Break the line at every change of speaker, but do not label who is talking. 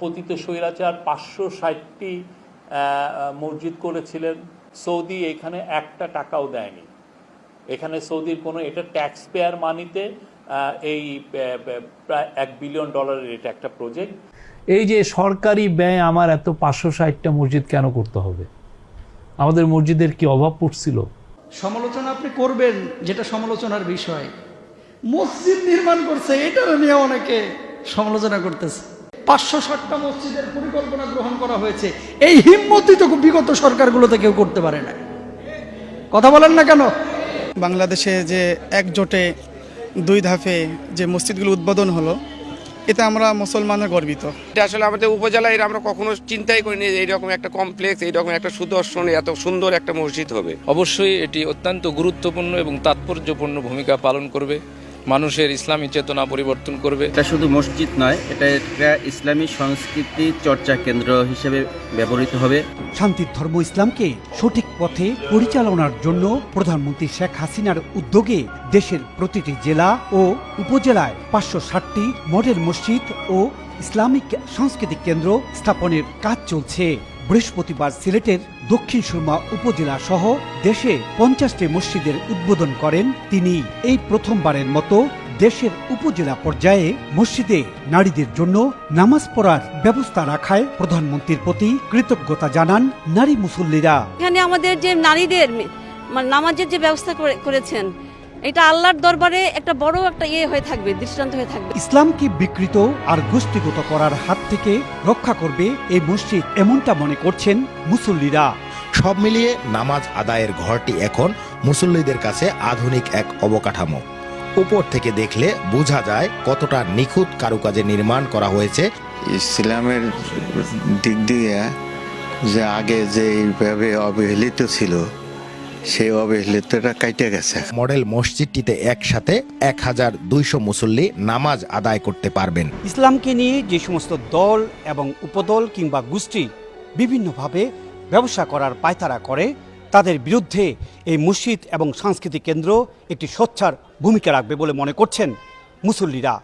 পতিত স্বৈরাচার পাঁচশো ষাটটি মসজিদ করেছিলেন। সৌদি এখানে একটা টাকাও দেয়নি। এখানে সৌদির কোনো এটা ট্যাক্স পেয়ার মানিতে এই প্রায় এক বিলিয়ন ডলারের এটা একটা প্রজেক্ট
এই যে সরকারি ব্যয় আমার এত পাঁচশো ষাটটা মসজিদ কেন করতে হবে? আমাদের মসজিদের কি অভাব পড়ছিল?
সমালোচনা আপনি করবেন যেটা সমালোচনার বিষয়। মসজিদ নির্মাণ করছে এটা নিয়ে অনেকে সমালোচনা করতেছে। পাঁচশো ষাটটা মসজিদের পরিকল্পনা গ্রহণ করা হয়েছে। এই হিম্মতই তো বিগত সরকারগুলোতে কেউ করতে পারে না। কথা বলেন না কেন?
বাংলাদেশে যে একজোটে দুই ধাপে যে মসজিদগুলো উদ্বোধন হলো এতে আমরা মুসলমানরা গর্বিত।
এটা আসলে আমাদের উপজেলায় এর আমরা কখনো চিন্তাই করিনি যে এইরকম একটা কমপ্লেক্স এইরকম একটা সুদর্শন এত সুন্দর একটা মসজিদ হবে।
অবশ্যই এটি অত্যন্ত গুরুত্বপূর্ণ এবং তাৎপর্যপূর্ণ ভূমিকা পালন করবে। মানুষের ইসলামী চেতনা পরিবর্তন করবে।
এটা শুধু মসজিদ নয় এটা একটা ইসলামী সংস্কৃতি চর্চা কেন্দ্র হিসেবে ব্যবহৃত হবে।
শান্তির ধর্ম ইসলামকে সঠিক পথে পরিচালনার জন্য প্রধানমন্ত্রী শেখ হাসিনার উদ্যোগে দেশের প্রতিটি জেলা ও উপজেলায় পাঁচশো ষাটটি মডেল মসজিদ ও ইসলামিক সাংস্কৃতিক কেন্দ্র স্থাপনের কাজ চলছে। বৃহস্পতিবার সিলেটের দক্ষিণ সুরমা উপজেলা সহ দেশে পঞ্চাশটি মসজিদের উদ্বোধন করেন তিনি। এই প্রথমবারের মতো দেশের উপজেলা পর্যায়ে মসজিদে নারীদের জন্য নামাজ পড়ার ব্যবস্থা রাখায় প্রধানমন্ত্রীর প্রতি কৃতজ্ঞতা জানান নারী মুসল্লিরা।
এখানে আমাদের যে নারীদের মানে নামাজের যে ব্যবস্থা করে- করেছেন এটা আল্লাহর দরবারে একটা বড় একটা ইয়ে হয়ে থাকবে দৃষ্টান্ত হয়ে থাকবে।
ইসলামকে বিকৃত আর গোষ্ঠীগত করার হাত থেকে রক্ষা করবে এই মসজিদ এমনটা মনে করছেন মুসল্লিরা?
সব মিলিয়ে নামাজ আদায়ের ঘরটি এখন মুসল্লিদের কাছে আধুনিক এক অবকাঠামো। উপর থেকে দেখলে বোঝা যায় কতটা নিখুঁত কারুকাজে নির্মাণ করা হয়েছে।
ইসলামের দিক দিয়ে যে আগে যে এইভাবে অবহেলিত ছিল সেই অবহেলিতটা কাইটে গেছে।
মডেল মসজিদটিতে একসাথে এক হাজার দুইশো মুসল্লি নামাজ আদায় করতে পারবেন।
ইসলামকে নিয়ে যে সমস্ত দল এবং উপদল কিংবা গোষ্ঠী বিভিন্নভাবে ব্যবসা করার পায়তারা করে তাদের বিরুদ্ধে এই মসজিদ এবং সাংস্কৃতিক কেন্দ্র একটি সোচ্চার ভূমিকা রাখবে বলে মনে করছেন মুসল্লিরা।